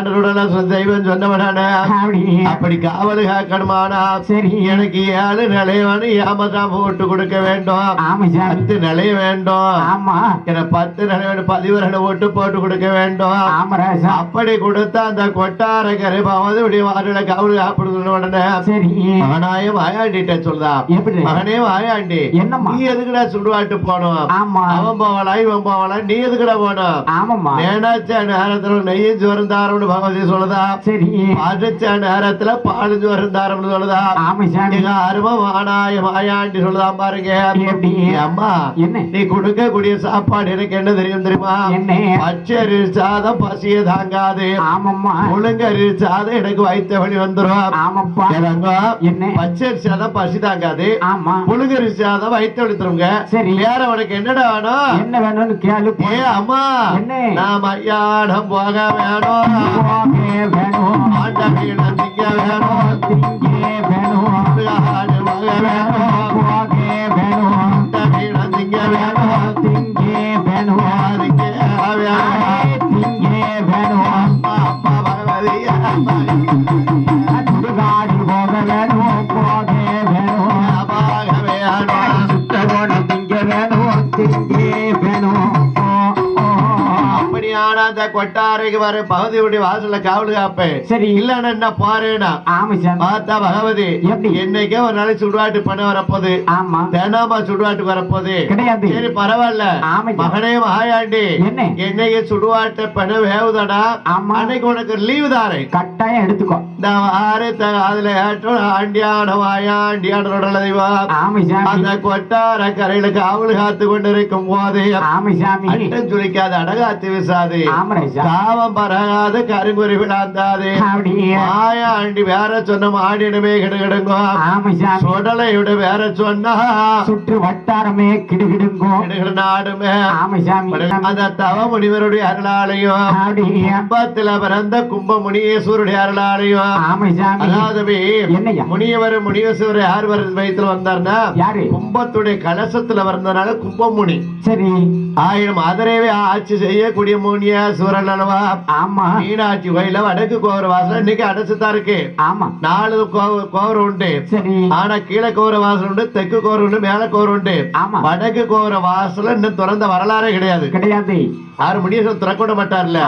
ஆண்டருடன தெய்வம் சொன்னவனான அப்படி காவல் காக்கணுமானா சரி. எனக்கு ஏழு நிலையவனு ஏமதான் போட்டு கொடுக்க வேண்டும். பத்து நிலைய வேண்டும். ஆமா. எனக்கு பத்து நிலைவன் பதிவரனை ஓட்டு போட்டு கொடுக்க வேண்டும். அப்படி கொடுத்தா அந்த கொட்டார கரைபாவது இப்படி வாரில காவல் உடனே சரி. மகனாய வாயாண்டிட்ட எப்படி? மகனே வாயாண்டி என்னம்மா? நீ எதுக்குடா சுடுவாட்டு போனோம்? ஆமா. அவன் போவலா இவன் போவலா நீ எதுக்குடா போனோம்? ஆமாம்மா. நேனாச்ச நேரத்துல நெய்யும் சோறும் தாரம்னு பகவதி சொல்லுதா? சரி. பாடிச்ச நேரத்துல பாலும் சோறும் தாரம்னு சொல்லுதா எங்க அரும வானாய வாயாண்டி சொல்லுதா பாருங்க. அம்மா நீ கொடுக்கக்கூடிய சாப்பாடு எனக்கு என்ன தெரியும் தெரியுமா? பச்சரி சாதம் பசிய தாங்காது. முழுங்கரி சாதம் எனக்கு ஆமாப்பா. ஏதாங்க என்ன? பச்சரி சாதம் பசி தாங்காது. ஆமா. புழுங்கரி சாதம் வலித்துருங்க சரி. வேற உனக்கு என்னடா வேணும்? என்ன வேணும்னு கேளு ஏ அம்மா? நான் மய்யாடம் போக வேணும். पेड़े भेण கொட்டாரைக்கு வர பகுதியுடைய வாசல்ல காவல் காப்பேன் சரி. இல்லன்னா என்ன பாருனா? ஆமா சாமி. பார்த்தா பகவதி? என்னைக்கே ஒரு நாளைக்கு சுடுவாட்டு பண்ண வரப்போகுது. ஆமா. தினமா சுடுவாட்டுக்கு வரப்போகுது. கிடையாது. சரி பரவாயில்ல. மகனே மகாயாண்டி என்ன? என்னைக்கு சுடுவாட்ட பண்ண வேவுதடா? ஆமா. அன்னைக்கு உனக்கு லீவு தாரேன் கட்டாயம் எடுத்துக்கோ. இந்த வாரத்தை அதுல ஆண்டியான ஆமா சாமி. அந்த கொட்டார கரையில காவல் காத்து கொண்டிருக்கும் போது ஆமா சாமி. அட்டம் சுழிக்காது அடகாத்து விசாது. ஆமரேசா காவம் பரகாது கருங்குறி விழாந்தாது. அப்படி மாயாண்டி வேற சொன்ன மாடிடமே கிடுகிடுங்க. சுடலையோட வேற சொன்னா. சுற்று வட்டாரமே கிடுகிடுங்கோ. கிடுகிடு நாடுமே. அந்த தவ முனிவருடைய அருளாலையும் கும்பத்துல பிறந்த கும்ப முனியேஸ்வருடைய அருளாலையும் அதாவது? முனியவர் முனியேஸ்வரர் யார் வயிற்றுல வந்தார்னா கும்பத்துடைய கலசத்துல வந்தனால கும்பமுனி. சரி. ஆயிரம் மதுரையவே ஆட்சி செய்யக்கூடிய முனியேஸ்வரன் அல்லவா ஆமா. மீனாட்சி கோயில வடக்கு கோபுர வாசல் இன்னைக்கு அடைச்சுதான் இருக்கு. ஆமா. நாலு கோபுரம் உண்டு. சரி. ஆனா கீழே கோபுர வாசல் உண்டு தெற்கு கோபுரம் உண்டு மேல கோபுரம் உண்டு. ஆமா. வடக்கு கோபுர வாசல் இன்னும் திறந்த வரலாறே கிடையாது. கிடையாது. ஆறு முனியேஸ்வரன் திறக்க மாட்டார்ல.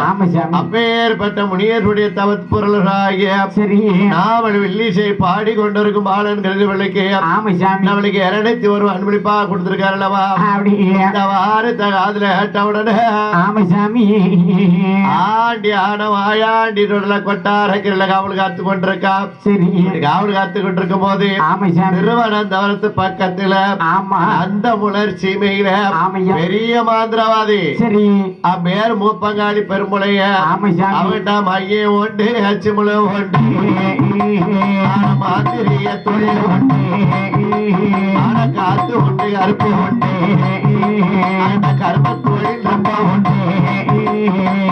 அப்பேற்பட்ட முனியருடைய தவற்பொருளாகிய சரி. நாவல் வெள்ளிசை பாடி கொண்டிருக்கும் பாலன் கருதுவளுக்கு நம்மளுக்கு இருநூத்தி ஒரு அன்பளிப்பா கொடுத்திருக்காரு அல்லவா? வாரத்தை காதுல கேட்ட உடனே. ஆமா சாமி. ஆண்டி ஆன வாயாண்டி நொடல கொட்டாரக்கிரல காவல் காத்து கொண்டிருக்கா? சரி. காவல் காத்து கொண்டிருக்கும் போது திருவனந்தபுரத்து பக்கத்துல ஆமா. அந்த சீமையில ஆமையா. பெரிய மாந்திரவாதி. சரி. பேர் மூப்பங்காளி பெருமுளைய மையம் உண்டு அச்சுமுள உண்டு ஆன மாதிரிய தொழில் ஆன காத்து உண்டு கருப்பு அந்த கருப்ப தொழில் ரொம்ப இருக்கும்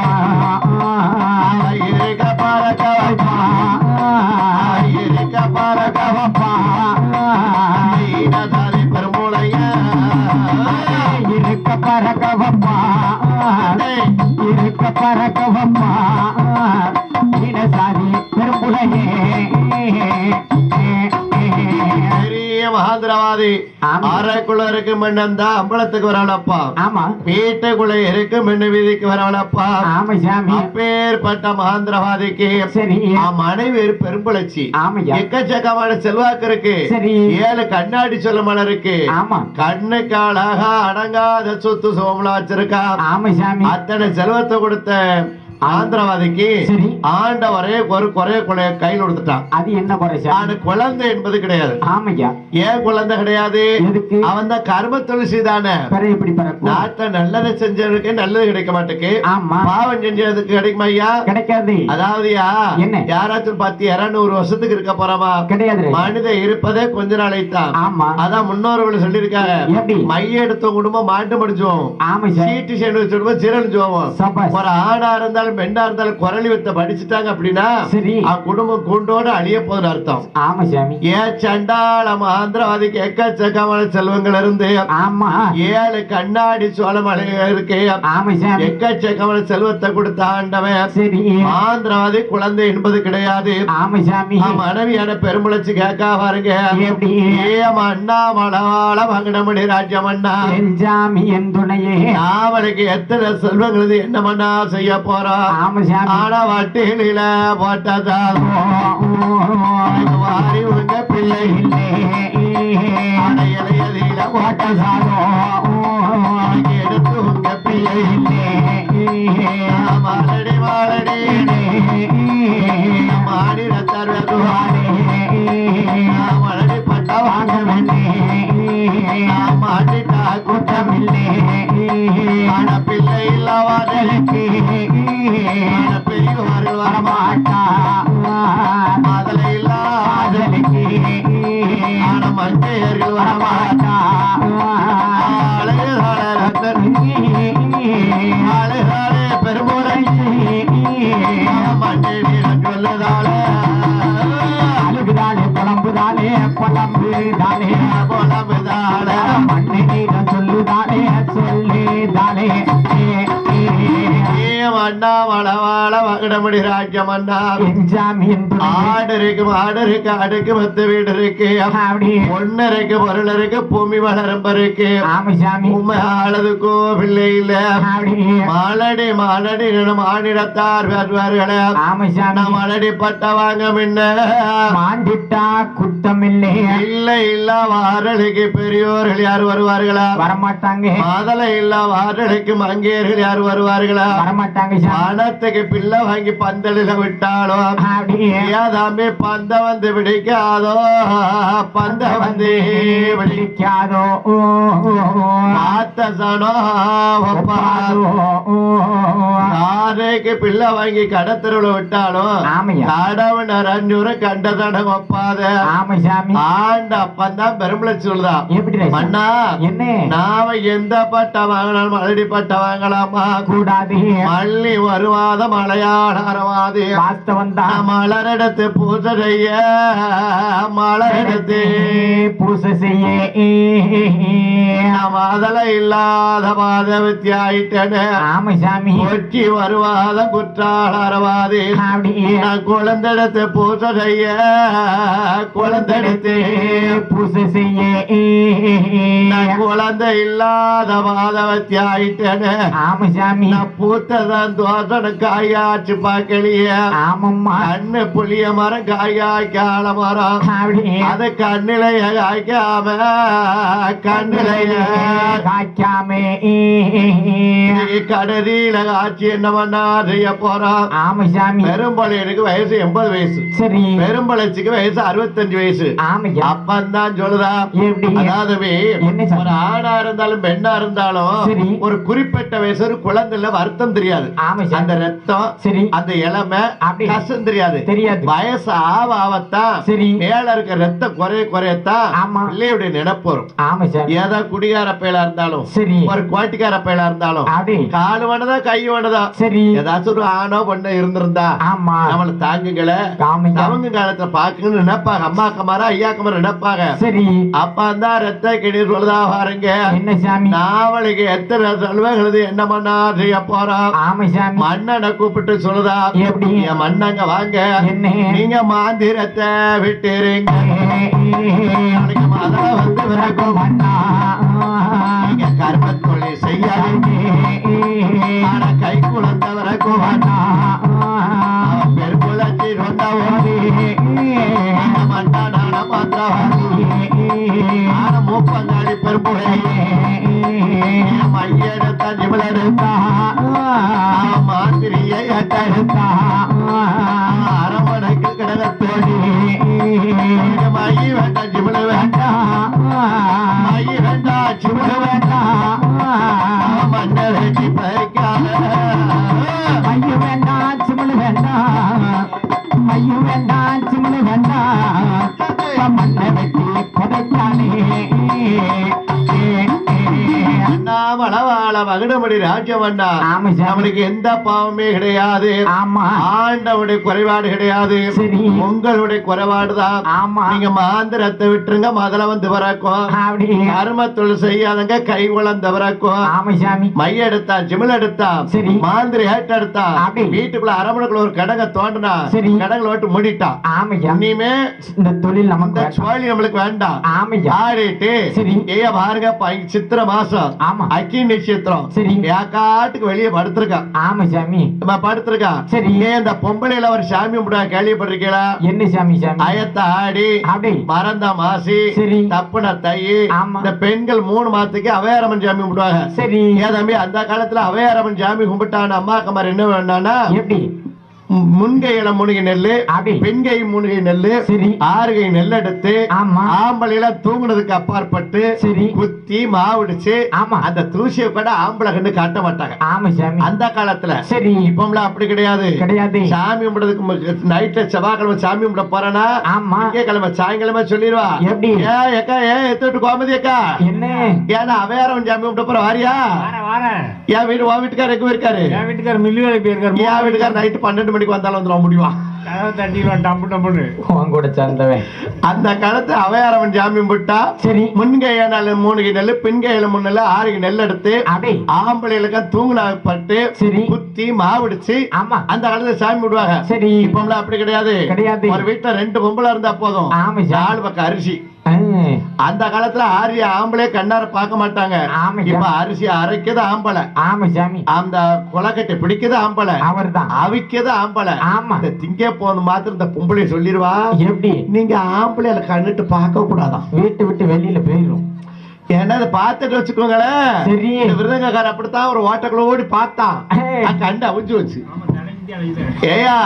இருக்க பறக்கவம்மா அறைக்குள்ள இருக்கு மண்ணன் தான் அம்பலத்துக்கு வரவனப்பா ஆமா. வீட்டுக்குள்ள இருக்கு மண்ணு வீதிக்கு வரவனப்பா ஆமா சாமி. அப்பேற்பட்ட மகாந்திரவாதிக்கு சரி. மனைவி பெரும்பளச்சி எக்கச்சக்கமான செல்வாக்கு இருக்கு. ஏழு கண்ணாடி சொல்ல மலை இருக்கு. ஆமா. கண்ணுக்கு அழகா அடங்காத சொத்து சோமலா வச்சிருக்கா. ஆமா சாமி. அத்தனை செல்வத்தை கொடுத்த ஆந்திரவாதிக்கு ஆண்டவரே ஒரு குறைய குறைய கையில் கொடுத்துட்டான். அது என்ன குறை குழந்தை என்பது கிடையாது. ஆமையா? ஏன் குழந்தை கிடையாது? அவன் தான் கர்ம துளசி தானே பறக்கும்? நாட்டை நல்லதை செஞ்சவனுக்கு நல்லது கிடைக்க மாட்டேக்கு. ஆமா. பாவம் செஞ்சதுக்கு கிடைக்குமா ஐயா? கிடைக்காது. அதாவதுயா என்ன? யாராச்சும் பத்து இருநூறு வருஷத்துக்கு இருக்க போறாமா? கிடையாது. மனித இருப்பதே கொஞ்ச நாளைத்தான் ஆமா. அதான் முன்னோர்கள் சொல்லியிருக்காங்க. மைய எடுத்த குடும்பம் மாட்டு முடிச்சுவோம். ஆமா சாமி சீட்டு சேர்ந்து வச்சுடுவோம் சீரழிச்சுவோம் சபாஸ் ஒரு ஆணா இருந்தாலும் பெண்ணா இருந்தாலும் குரலி வித்த படிச்சுட்டாங்க அப்படின்னா சரி. அவன் குடும்பம் கூண்டோட அழிய போகுதுன்னு அர்த்தம். ஆமா சாமி. ஏன் சண்டாள ஆந்திரவாதிக்கு எக்கச்சக்கமான செல்வங்கள் இருந்து ஆமா. ஏழு கண்ணாடி சோழமலை இருக்கு. ஆமா சாமி. எக்கச்சக்கமான செல்வத்தை கொடுத்த ஆண்டவன் சரி. ஆந்திரவாதி குழந்தை என்பது கிடையாது. ஆமா சாமி. மனைவியான பெருமுளைச்சு கேட்கா பாருங்க. ஏம் அண்ணா மலவாள மங்கடமணி ராஜ்யம் அண்ணா. சாமி என் துணையே. அவளுக்கு எத்தனை செல்வங்கள் இது? என்ன மண்ணா செய்ய போறோம் ஆமா சாமி. ஆனா வட்டியில போட்டதால் ஓ, வாரி உங்க பிள்ளை இல்லை. அடையலையதில போட்ட எடுத்து உங்க பிள்ளை இல்லை. மாலடி மாலடி. மாநிலத்தார் வெதுவாடி மலடி பட்ட வாங்க மாட்டிட்டா குற்றமில்லை. ஆன பிள்ளை இல்லவாதலுக்கு பெரியவர்கள் வரமாட்டா அண்ணா மலவாள வகடமடி ராஜ்யம் அண்ணா ஆடு இருக்கு மாடு இருக்கு அடுக்கு மத்த வீடு இருக்கு பொண்ணு இருக்கு பொருள் இருக்கு பூமி வளரம்ப இருக்கு ஆளதுக்கோ பிள்ளை இல்ல. மாலடி மாலடி மாநிலத்தார் வருவார்களே மலடி பட்ட வாங்க முன்ன மாண்டிட்டா குத்தமில்லை இல்ல இல்ல வாரலுக்கு பெரியோர்கள் யார் வருவார்களா? வரமாட்டாங்க. மாதலை இல்ல வாரலுக்கு மங்கையர்கள் யார் வருவார்களா? வரமாட்டாங்க பணத்துக்கு பிள்ளை வாங்கி பந்தலில விட்டாலும் தம்பி பந்த வந்து பிடிக்காதோ பந்த வந்து பிடி விழிக்காதோ? ஓ, ஓ, ஓ. ஆத்த சனோ ஒப்பாதோ, ஓ, ஓ. காரைக்கு பிள்ளை வாங்கி கடத்தருள விட்டாலும் ஆமையா? கடவுணர் அஞ்சூறு கண்டதன ஒப்பாத. ஆண்ட அப்பந்தான் பெரும்பளை சொல்லுதான்? மன்னா என்ன? நாம எந்த பட்ட வாங்கினாலும் மலடி பட்ட வாங்கலாமா கூடாது. மல்லி வருவாத மலையாள அரவாது வாஸ்தவம் தான் மலரெடுத்து பூஜை செய்ய மலரெடுத்து. பூசை செய்ய. மதல இல்லாத பாத வித்தியாயிட்டன ஆமா சாமி. கொச்சி வருவாத குற்றால நான் குழந்தெடுத்து பூஜை செய்ய குழந்தெடுத்து. பூசை செய்ய. குழந்தை இல்லாத பாத வித்தியாயிட்டன ஆமா சாமி. நான் பூத்ததான் தோசன காயாச்சு பார்க்கலைய? ஆமம்மா. கண்ணு புளிய மரம் காயாய்க்கால மரம். அப்படி அது கண்ணிலைய காய்க்காம கண்ணிலைய காய்க்காமே. கடலில காய்ச்சி என்ன பண்ணா? செய்ய போறான் ஆமா சாமி. பெரும்பளையனுக்கு வயசு எண்பது வயசு. சரி. பெரும்பளைச்சிக்கு வயசு அறுபத்தஞ்சு வயசு. ஆமையா அப்பந்தான் சொல்லுதா? அதாவது? ஒரு ஆணா இருந்தாலும் பெண்ணா இருந்தாலும். ஒரு குறிப்பிட்ட வயசு ஒரு குழந்தைல வருத்தம் தெரியாது. ஆமா அந்த ரத்தம் சரி. அந்த இளமை அப்படி. கஷ்டம் தெரியாது. தெரியாது. வயசு ஆவ ஆவத்தான். சரி. மேல இருக்க ரத்தம் குறைய குறையத்தான். ஆமா. பிள்ளையுடைய நினைப்பு வரும். ஆமா சாமி ஏதோ குடிகார பயலா இருந்தாலும் சரி. ஒரு கோட்டிக்கார பயலா இருந்தாலும் காலு வேணதா கை வேணதா சரி. ஏதாச்சும் ஒரு ஆணோ பொண்ணோ இருந்திருந்தா ஆமா. நம்மள தாங்குங்கள. அவங்க காலத்துல பாக்குன்னு நினைப்பாங்க. அம்மா கமாரா ஐயா கமாரா நினைப்பாங்க. சரி. அப்பா தான் ரத்த கிணீர் சொல்லுதா பாருங்க. என்ன சாமி? நாவலுக்கு எத்தனை செல்வங்களுது என்ன மண்ணா செய்ய போறோம் ஆமா சாமி மன்னனை கூப்பிட்டு சொல்லுதா? என் மன்னங்க வாங்க. நீங்க மாந்திரத்தை நாளைக்கு மழை வந்து விறகும் நீங்க கர்ம தொழில் செய்யாதீங்க ஆனா கை குழந்த விறகும் அவன் பெருங்குளத்தி ரொண்டவோடி மண்டான மாத்திரவாதி. ஆன மூப்பங்காளி பெரும்புழை மையெடுத்த ஜிமலெடுத்தா தடுத்தா அட்டெடுத்தா அரமனைக்கு தோடி மைய வேண்டாம் சிமிழ வேண்டாம். மைய வேண்டாம் சிமிழ வேண்டாம் மகுடமடி ராஜ்யம் அண்ணா. ஆமா நம்மளுக்கு எந்த பாவமே கிடையாது. ஆமா. ஆண்டவுடைய குறைபாடு கிடையாது. உங்களுடைய குறைபாடுதான் ஆமா. நீங்க மாந்திரத்தை விட்டுருங்க முதல்ல வந்து பிறக்கும். கர்மத்தொழில் செய்யாதங்க கை குழந்த பிறக்கும். ஆமா மைய எடுத்தா ஜிமில் எடுத்தா. மாந்திரி ஏட்ட எடுத்தா. வீட்டுக்குள்ள அரமனைக்குள்ள ஒரு கடங்க தோண்டினா. கடங்களை விட்டு மூடிட்டான் ஆமையா இனிமே இந்த தொழில் நமக்கு. சோழி நம்மளுக்கு வேண்டாம். சரி. ஏ பாருங்க சித்திர மாசம். ஆமா. அக்கி நட்சத்திரம். சரி. காட்டுக்கு வெளியே படுத்திருக்கான். ஆமா சாமி. படுத்திருக்கான். சரி. ஏன் இந்த பொம்பளையில ஒரு சாமி கும்பிட கேள்விப்பட்டிருக்கீங்களா என்ன சாமி சாமி? அயத்த ஆடி அப்படி. மறந்த மாசி சரி. தப்புன தை. இந்த பெண்கள் மூணு மாசத்துக்கு அவையாரம்மன் சாமி கும்பிடுவாங்க. சரி. ஏன் தம்பி அந்த காலத்துல அவையாரம்மன் சாமி கும்பிட்டான அம்மா கமார் என்ன வேணானா எப்படி? முன்கையில முனுகை நெல்லு பெண்கை முனுகை நெல்லு சரி. ஆறுகை நெல் எடுத்து ஆமா. ஆம்பளையில தூங்குனதுக்கு அப்பாற்பட்டு குத்தி மாவுடிச்சு. அந்த தூசியை கூட ஆம்பளை கண்டு காட்ட மாட்டாங்க. அந்த காலத்துல சரி. இப்பம்லாம் அப்படி கிடையாது. கிடையாது. சாமி கும்பிடுறதுக்கு நைட்ல செவ்வாய்க்கிழமை சாமி கும்பிட போறேன்னா திங்கக்கிழமை சாயங்கிழமை சொல்லிடுவா எப்படி? ஏன் அக்கா ஏன் எத்துட்டு கோமதி அக்கா. என்ன? ஏன்னா அவையாரம் சாமி கும்பிட போற வாரியா? என் வீடு உன் வீட்டுக்காரர் எங்க இருக்காரு என் வீட்டுக்கார மில்லு வேலைக்கு போயிருக்காரு. என் வீட்டுக்காரர் நைட்டு பன்னெண்டு மணிக்கு தட்டிடுவான் டம்பு டம்புன்னு உன் கூட சேர்ந்தவன். அந்த காலத்து அவையாரம் சாமி கும்பிட்டா சரி. முன்கைய நாள் மூணு நெல் பின்கையில மூணு நெல் ஆறு நெல் எடுத்து அப்படி ஆம்பளைகளுக்கு தூங்குனா பட்டு சரி. குத்தி மாவுடிச்சு ஆமா. அந்த காலத்துல சாமி விடுவாங்க சரி. அப்படி கிடையாது. கிடையாது. ஒரு வீட்டுல ரெண்டு பொம்பளை இருந்தா போதும். நாலு பக்கம் அரிசி. அந்த காலத்துல ஆரிய ஆம்பளே கண்ணார பார்க்க மாட்டாங்க. ஆமா இப்ப. அரிசி அரைக்கிறது ஆம்பளை. ஆமா சாமி. அந்த கொலக்கட்டை பிடிக்கிறது ஆம்பளை. அவர்தான். அவிக்கிறது ஆம்பளை. ஆமா. இந்த திங்க போன மாத்திரம் இந்த பொம்பளை சொல்லிடுவா எப்படி? நீங்க ஆம்பளையில கண்ணுட்டு பார்க்க கூடாதாம் வீட்டு விட்டு வெளியில போயிடும் ஏன்னா அதை பார்த்துட்டு வச்சுக்கோங்களேன். சரி. அப்படித்தான் ஒரு ஓட்டக்குள்ள ஓடி பார்த்தான். கண்டு அவிஞ்சு வச்சு. ஏயா?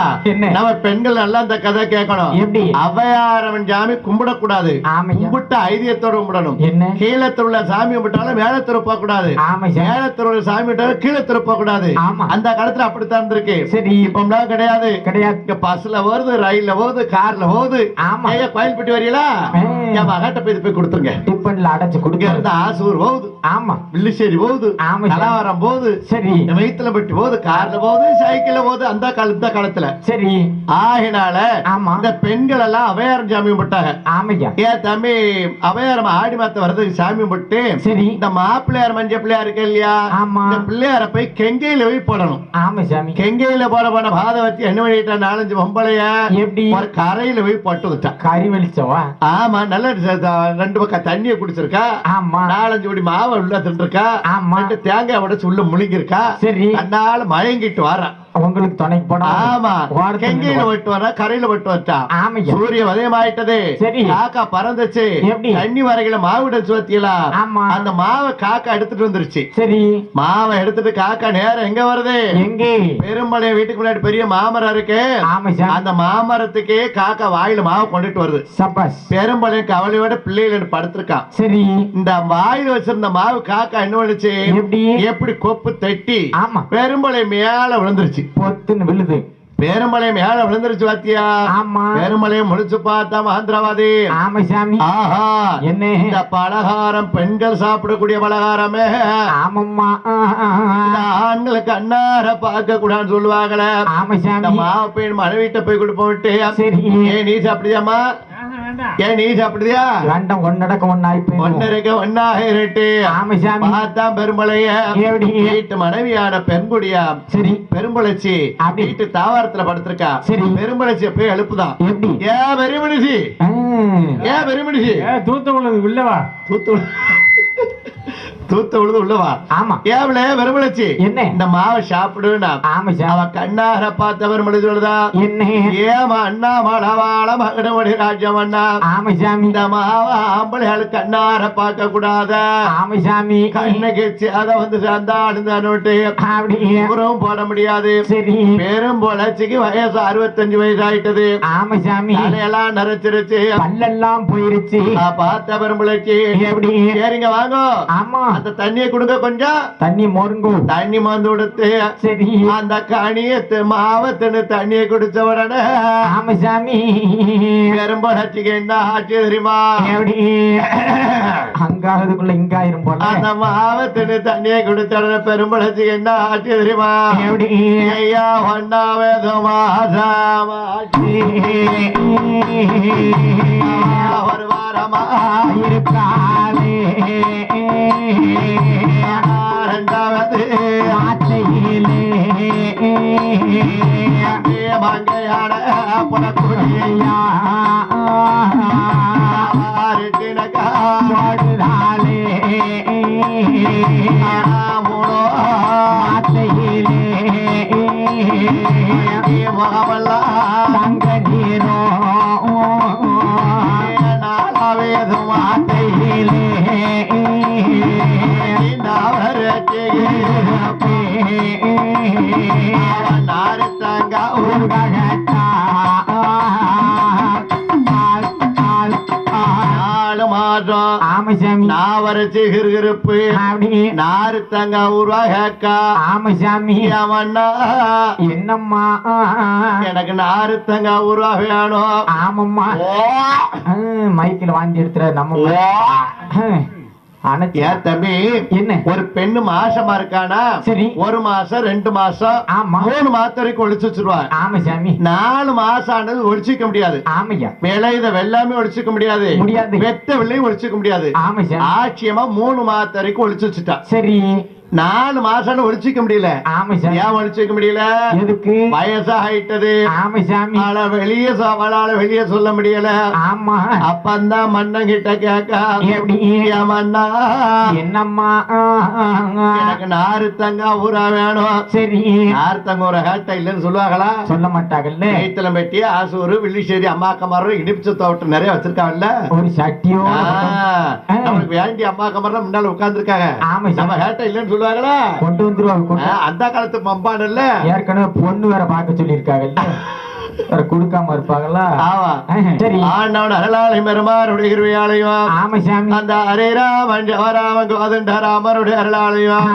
நம்ம பெண்கள் நல்லா இந்த கதை கேட்கணும். எப்படி? அவையாரவன் சாமி கும்பிடக்கூடாது. கும்பிட்ட ஐதியத்தோட கும்பிடணும். என்ன? கீழத்துல உள்ள சாமி கும்பிட்டாலும் மேல திருப்ப கூடாது மேலத்துல உள்ள சாமி கும்பிட்டாலும் கீழே திருப்ப கூடாது ஆமா. அந்த காலத்துல அப்படித்தான் இருந்திருக்கு. சரி. இப்பம்லாம் கிடையாது. கிடையாது. பஸ்ல வருது ரயில்ல போகுது கார்ல போகுது. ஆமா. ஐயா கோயில்பட்டி வரீங்களா ஏய். என் மகட்ட போய் போய் கொடுத்துருங்க. அடைச்சு இருந்து ஆசூர் போகுது. ஆமா. வில்லிச்சேரி போகுது. ஆமா. கலாவரம் போகுது. சரி. வயிற்றுல பட்டி போகுது கார்ல போகுது சைக்கிள்ல போகுது. அந்த கால இந்த காலத்துல. சரி. ஆகினால ஆமா. இந்த பெண்கள் எல்லாம் அவையாரம் சாமி கும்பிட்டாங்க ஆமையா? ஏன் தம்பி அவையாரம் ஆடி மாத்த வர்றதுக்கு சாமி கும்பிட்டு சரி. இந்த மாப்பிள்ளையார் மஞ்ச பிள்ளையார் இருக்கு இல்லையா? ஆமா. இந்த பிள்ளையார போய் கெங்கையில போய் போடணும். ஆமா சாமி. கெங்கையில போட போன பாத வச்சு என்ன பண்ணிட்டா நாலஞ்சு பொம்பளைய எப்படி? ஒரு கரையில போய் போட்டு விட்டான் கறி வெளிச்சவா ஆமா நல்ல ரெண்டு பக்கம் தண்ணிய குடிச்சிருக்கா. ஆமா. நாலஞ்சு படி மாவை உள்ள தின்றுருக்கா ஆமா. தேங்காய் உடைச்சு உள்ள முழுங்கிருக்கா. சரி. தன்னால மயங்கிட்டு வரான். உங்களுக்கு துணைக்கு போனா ஆமா. கெங்கையில விட்டு வரா கரையில விட்டு வச்சா. ஆமையா. சூரிய உதயமாயிட்டது. சரி. காக்கா பறந்துச்சு. எப்படி? தண்ணி வரையில மாவு சுவத்தியலா ஆமா. அந்த மாவை காக்கா எடுத்துட்டு வந்துருச்சு. சரி. மாவை எடுத்துட்டு காக்கா நேரம் எங்க வருது? எங்கே? பெரும்பாளையம் வீட்டுக்கு முன்னாடி பெரிய மாமரம் இருக்கு. ஆமா அந்த மாமரத்துக்கே காக்கா வாயில மாவு கொண்டுட்டு வருது. சபாஸ் பெரும்பாளையம் கவலையோட பிள்ளைகள் படுத்திருக்கான் சரி. இந்த வாயில வச்சிருந்த மாவு காக்கா என்ன பண்ணுச்சு? எப்படி கொப்பு தட்டி ஆமா. பெரும்பாளையம் மேல விழுந்துருச்சு. பொத்துன்னு விழுது. பெரும்பாளையம் மேல விழுந்துருச்சு பாத்தியா? ஆமா. பெரும்பாளையம் முடிச்சு பார்த்தா மந்திரவாதி ஆமா சாமி. ஆஹா. என்ன? இந்த பலகாரம் பெண்கள் சாப்பிடக்கூடிய பலகாரமே. ஆமம்மா. இந்த ஆண்கள் பெரும்புல கண்ணார பார்க்க கூடாதுன்னு சொல்லுவாங்களே. ஆமா சாமி. மாவு போய் மனைவிட்ட போய் கொடுப்போம்ட்டு சரி. ஏன் நீ சாப்பிடுதியாமா ஏன் நீ சாப்பிடுதியா வேண்டாம் ஒன்னடக்க ஒன்னாய் போயிடும் ஒன்னரைக்க ஒன்னாக இருட்டு. ஆமா சாமி பார்த்தா பெரும்பளைய வீட்டு மனைவியான பெண்குடியா. சரி. பெரும்பளச்சி. வீட்டு தாவாரத்துல படுத்திருக்கா. சரி. பெரும்பளச்சி போய் எழுப்புதான். எப்படி? ஏன் பெருமனுஷி ஏன் பெருமனுஷி ஏ தூத்த உள்ளது உள்ளவா தூத்து உள்ள- தூத்த உழுது உள்ளவா? ஆமா. ஏவல பெருமளச்சி என்ன? இந்த மாவை சாப்பிடுனா ஆமா அவ கண்ணார பார்த்த பெருமளச்சி சொல்லுதான் என்ன? ஏமா அண்ணா மலவாள மகனமணி ராஜ்யம் அண்ணா ஆமா சாமி. இந்த மாவ ஆம்பளையாள் கண்ணார பார்க்க கூடாத? ஆமா சாமி. கண்ணுக்கு அத வந்து நோட்டு. அப்படி உரம் போட முடியாது. சரி. பெரும் பொழச்சிக்கு வயசு அறுபத்தஞ்சு வயசு ஆயிட்டது ஆமா சாமி. தலையெல்லாம் நரைச்சிருச்சு. பல்லெல்லாம் போயிருச்சு. பார்த்த பெரும்பிளைக்கு எப்படி சரிங்க வாங்க. ஆமா. அந்த தண்ணியை கொடுங்க கொஞ்சம். தண்ணி மொருங்கு. தண்ணி மந்து கொடுத்து சரி. அந்த கனியத்து மாவத்துன்னு தண்ணியை குடிச்ச உடனே ஆமா சாமி. பெரும்பொழச்சிக்கு என்ன ஆச்சு தெரியுமா? எப்படி? அங்காகிறதுக்குள்ள இங்காயிரும் போல. அந்த மாவத்துன்னு தண்ணியை குடிச்ச உடனே பெரும்பொழச்சிக்கு என்ன ஆச்சு தெரியுமா? எப்படி? ஐயா ஒன்னாவது மாசாமாச்சு ஒரு வாரமா. இருக்காளே ரெண்டாவது ஆத்தையிலே மங்கையான புலக்குடியா ஐயா மூணோ ஆத்தையிலே முகமெல்லாம் நாவரச்சு கிருகிருப்பு. நாரு தங்க உருவாகக்கா. ஆமசாமி அவண்ணா என்னம்மா? எனக்கு நாரு தங்க உருவா வேணும். ஆமம்மா. மைக்கில் வாந்தி எடுத்துற நம்ம அனைத்து ஏன் தம்பி? என்ன? ஒரு பெண்ணு மாசமா இருக்கானா? சரி. ஒரு மாசம் ரெண்டு மாசம் ஆமா. மூணு மாசம் வரைக்கும் ஒழிச்சு வச்சிருவாங்க ஆமசாமி நாலு மாசம் ஆனது ஒழிச்சிக்க முடியாது. ஆமையா? விளையுத வெள்ளாமே ஒழிச்சுக்க முடியாது. முடியாது. வெத்த வெள்ளையும் ஒழிச்சுக்க முடியாது. ஆமசாமி ஆட்சியமா மூணு மாசம் வரைக்கும் ஒழிச்சு வச்சுட்டா. சரி. நாலு மாசம் ஒழிச்சிக்க முடியல. ஏன் ஒழிச்சிக்க முடியல? எதுக்கு? வயசா ஆயிட்டது ஆமசாமி வெளிய அவளால வெளிய சொல்ல முடியல. ஆமா. அப்பந்தான் மன்னன் கிட்ட கேட்க எப்படி? ஏன் மன்னா? என்னம்மா? எனக்கு நாரு தங்க ஊரா வேணும். சரி. நாரு தங்க ஊரா கேட்ட இல்லைன்னு சொல்லுவாங்களா? சொல்ல மாட்டாங்கல்ல. கைத்தலம் பெட்டி ஆசூர் வில்லிச்சேரி அம்மாக்க மரம் இடிப்பு தோட்டம் நிறைய வச்சிருக்காங்கல்ல? ஒரு சட்டியோ நமக்கு வேண்டிய அம்மாக்க மரம் முன்னால உட்கார்ந்துருக்காங்க. ஆமா. நம்ம கேட்ட இல்லைன்னு சொல்லுவாங்களா? கொண்டு வந்துருவாங்க அந்த காலத்து மம்பாடல்ல ஏற்கனவே பொண்ணு வேற பார்க்க சொல்லியிருக்காங்கல்ல வேற கொடுக்காம இருப்பாங்களா? ஆமா. சரி. ஆண்டவன் அருளாளை பெருமாருடைய கிருவியாலையும் ஆமா சாமி. அந்த ஹரேராமன் ஜவராமன் கோதண்ட ராமருடைய அருளாலையும்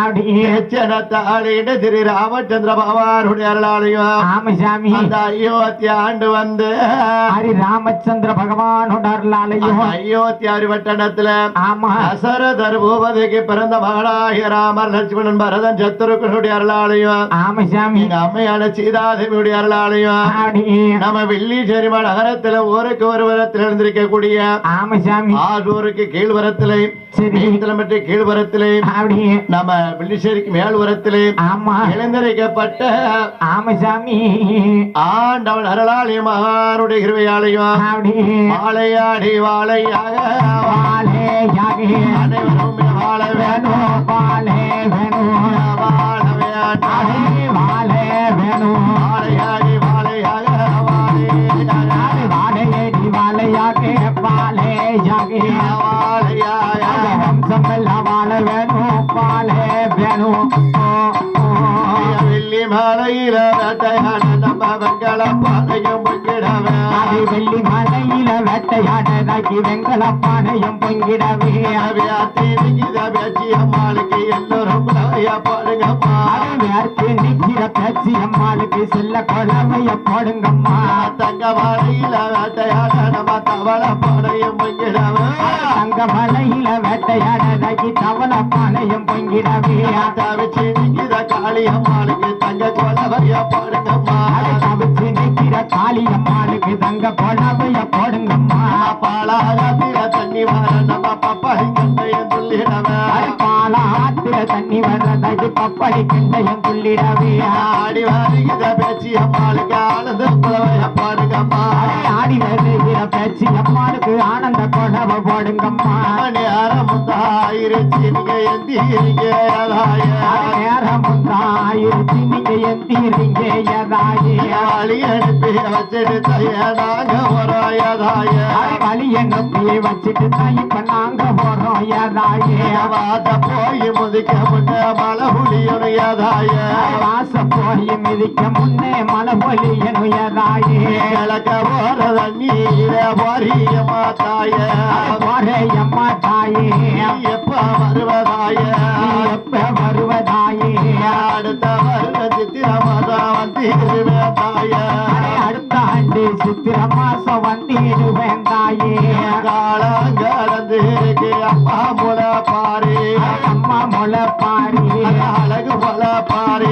எச்சனத்தாளிட திரு ராமச்சந்திர பகவானுடைய அருளாலையும் ஆமா சாமி. அந்த அயோத்தி ஆண்டு வந்து ஹரி ராமச்சந்திர பகவானோட அருளாலையும் அந்த அயோத்தி அறிவட்டணத்துல ஆமா. அசரதர் பூபதிக்கு பிறந்த மகனாகிய ராமர் லட்சுமணன் பரதன் சத்துருக்கனுடைய அருளாலையும் ஆமா சாமி. அம்மையான சீதாதேவியுடைய அருளாலையும் நம்ம வெள்ளிச்சேரிமா நகரத்துல ஊருக்கு ஒரு வரத்தில் இருந்திருக்கக்கூடிய ஆமா சாமி. ஆரூருக்கு கீழ்வரத்திலே சரி. மேல்தலம்பட்டி கீழ்வரத்திலே அப்படி நம்ம வெள்ளிச்சேரிக்கு ஆமா. இழந்திருக்கப்பட்ட ஆமா சாமி. ஆண்டவன் அருளாலயம் மகானுடைய கிருவையாலையும் வாழையாடி வாழையாக வாழே யாகே அனைவரும் வாழே வேணும் வாழ வாழே வேணும். வெள்ளி மாலையில வேட்டையாட நம்ம வெங்கல பாதையும் பொங்கிடவே. வெள்ளி மலையில வேட்டையாடதாக்கி வெங்கல பானையும் பொங்கிடவே. வியாத்தி பேச்சி அம்மாளுக்கு எல்லோரும் நிக்கிற பேச்சு அம்மாளுக்கு செல்ல குழவைய போடுங்கம்மா. தங்க மாலையில வேட்டையாட நம்ம தவள பாடையும் பொங்கிடவே தங்க மலையில வேட்டையாடதாக்கி தவள பானையும் பொங்கிடவே. தவிச்சு விகித கால காளி அம்மாளுக்கு தங்க கொலவைய பாடுங்கம்மா. தவிச்சு நிக்கிற காளி அம்மாளுக்கு தங்க கொடவைய போடுங்கம்மா. பாலாகாத்திர தண்ணி வர நம்ம பப்பாளி கண்டையும் சொல்லிடவே அது பாலாத்திர தண்ணி வர்றதடி பப்படி கிண்டையும் துள்ளிடவே. ஆடி வருகிற பேச்சு அம்மாளுக்கு ஆனந்த அதை ஆடி வருகிற பேச்சு அம்மாளுக்கு ஆனந்த கொடவை போடுங்கம்மா. மணி ஆரம்பத்தாயிருச்சு நீங்க எந்திரிங்க நேரம் உண்டாயிருச்சு நீங்க எந்தீரீங்க ஆளி அனுப்பி வச்சிட்டு தைய நாங்க வரோம் ஏதாய. அதை வழி எண்ணப்பி வச்சுட்டு தான் இப்ப நாங்க போறோம் ஏதாயே. வாத போய் முதிக்க முன்ன மழை புலியும் ஏதாய வாச போய் மிதிக்க முன்னே மழை பொழியணும் ஏதாயே கிழக்க போற தண்ணீர போறிய மாத்தாய. போறே அம்மா தாயே எப்ப வருவதாய. எப்ப வருவதாயே. அடுத்த வருட சித்திர மாதம் வந்திருவேன் தாய அடே, அடுத்த ஆண்டு சித்திர மாசம் வந்திடுவேன் தாயே காலம் கடந்து இருக்கு அம்மா முல பாரு. அம்மா முளை பாரி அழகு முல பாரு.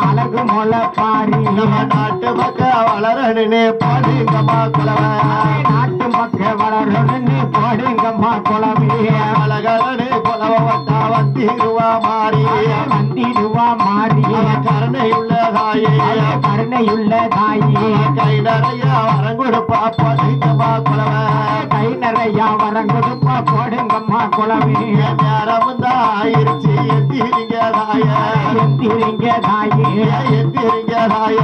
அழகு முளை பாரி நம்ம நாட்டு மக்கள் வளரணுன்னு பாடுங்கம்மா குலவை. கருணையுள்ள தாயே. கை நிறைய வரம் கொடுப்பா பாடுங்கம்மா குலவை கை நிறைய வரம் கொடுப்பா போடுங்கம்மா என் நேரம் தான் ஆயிருச்சு எந்திரிங்க தாய. எந்திரிங்க தாயே. எந்திரிங்க தாய.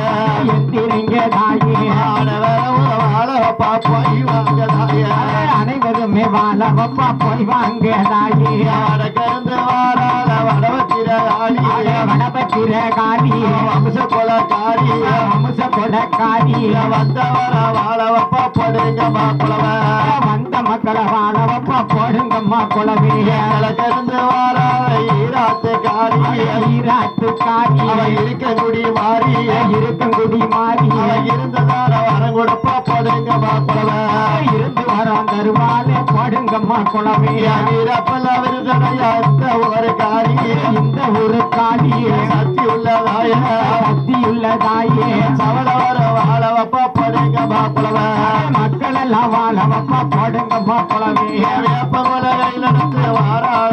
எந்திரிங்க தாயே. ஆடவரவும் வாழப்பா போய் வாங்க தாய. அனைவருமே வாழ வப்பா போய் வாங்க தாயே. வடக்கிருந்து வாராத வடவத்திர ஆடி வடபத்திர காரி வம்ச கொலக்காரி அமுச கொடக்காரி வந்தவர வாழவப்பா படுங்க மாப்பிளவ வந்த மக்களை வாழ வப்பா போடுங்கம்மா குளமே கிழக்கிருந்து வாராத ஈராத்து காரி ஈராட்டு காரி அவ இருக்க குடி மாறி மாறி அவ இருந்து தருவாலே போடுங்கம்மா வீரப்பல்ல விருதனையா இந்த ஒரு காரி இந்த ஒரு காளி சக்தி உள்ளதாய சக்தியுள்ள தாயே. சவளவர வாழவப்பா படுங்க மாப்பிளவ. மக்கள் எல்லாம் வாழ வப்பா போடுங்கம்மா குளமே வேப்ப கொலகை நடத்து வாராள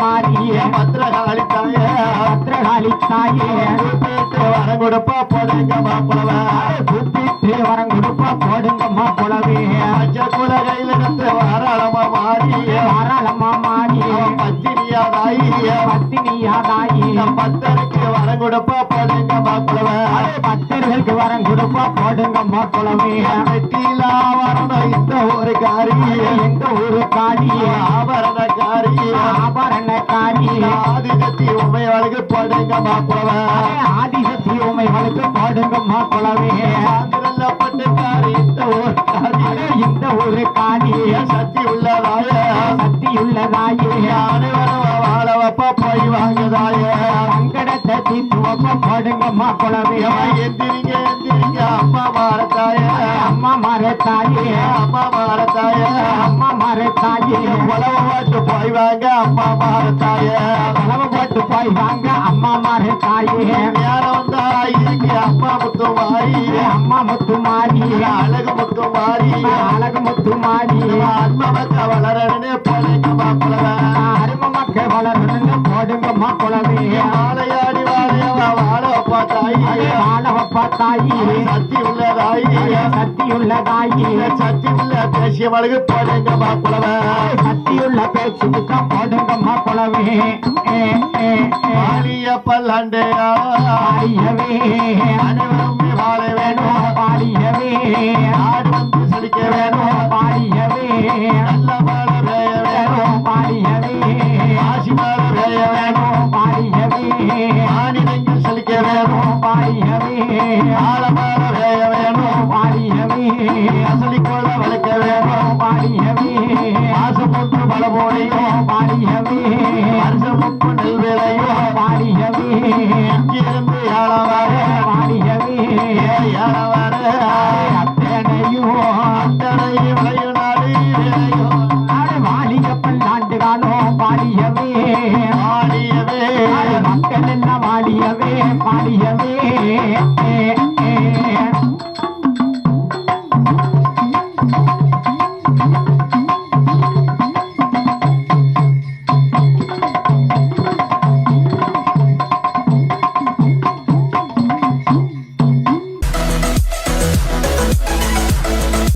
மாறிய. பத்திரகாளி தாய. பத்திரகாளி தாயே. கூப்பிட்டு வரம் கொடுப்பா படுங்க மாப்பிளவ. புத்திட்டு வரம் கொடுப்பா போடுங்கம்மா குளமே பஞ்ச குலகை நடத்து வாராளமா மாறி தாராளமா மாறி. பத்தினியா தாயி பத்தினியா தாயி பத்தருக்கு வரம் கொடுப்பா படுங்க மாப்பிளவ. பக்தர்களுக்கு வரம் கொடுப்பா போடுங்கம்மா குளமே வெட்டிலா வரணும் இந்த ஒரு காரி எங்க ஊரு காளி ஆபரண காரி ஆபரண காளி ஆதிகத்தி உமையாளுக்கு படுங்க மாப்பிளவ ஆதிசக்தி உமைகளுக்கு போடுங்கம்மா சாந்திரல்ல பட்டுக்காரி இந்த காரி. இந்த ஊரு காளி சக்தி உள்ளதாய. சக்தியுள்ள தாயே அனைவரும் வாழவப்பா போய் வாங்குதாய சங்கடத்தை தீர்த்துவப்ப போடுங்கம்மா குளமே எந்திரிங்க எந்திரிங்க அம்மா மாறத்தாய அம்மா மாற தாயே அம்மா மாறத்தாய அம்மா மாற தாயே உழவ வாட்டு போய் வாங்க அம்மா மாறத்தாய கலவை போட்டு போய் வாங்க அம்மா மாற தாயே நேரம் வந்தா இருக்கு அம்மா முத்து மாறி அம்மா முத்து மாறி அழகு முத்து மாறி அழகு முத்து மாறி அம்மா மக்கா வளரனே படுங்க போடுங்கம்மா குளமே வாழையாடி வாழையவா வாழப்பா தாயி வாழவப்பா தாயி சக்தி உள்ள தாயி சக்தியுள்ள தாயி சக்தி உள்ள பேச்சுக்கு போடுங்கம்மா பல்லாண்டையா? அனைவரும் வாழ வேணும் வந்து வேணும் பாடியவே நல்ல வேணும் பாடியவே ஆலமர வேய வேணும் மாரியமி அசலி கொள்ள வளர்க்க வேணும் மாரியமி ஆசை போட்டு பல போடையும் மாரிய